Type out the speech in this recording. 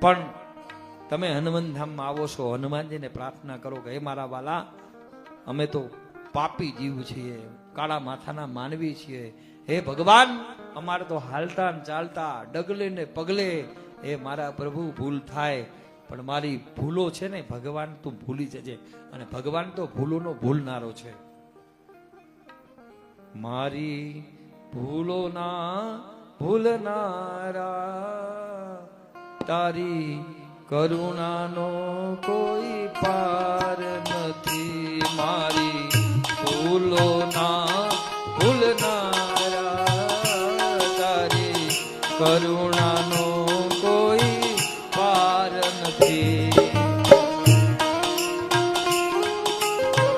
પણ તમે હનુમાનધામમાં આવો છો, હનુમાનજીને પ્રાર્થના કરો કે, હે મારા વાલા, અમે તો પાપી જીવ છીએ, કાળા માથાના માનવી છીએ. હે ભગવાન, અમારે તો હાલતા ચાલતા, ડગલે ને પગલે, હે મારા પ્રભુ, ભૂલ થાય. પણ મારી ભૂલો છે ને, ભગવાન તું ભૂલી જજે. અને ભગવાન તો ભૂલોનો ભૂલનારો છે. મારી ભૂલોના ભૂલનારા તારી કરુણાનો કોઈ પાર નથી. મારી ભૂલોના ભૂલનારા તારી કરુણા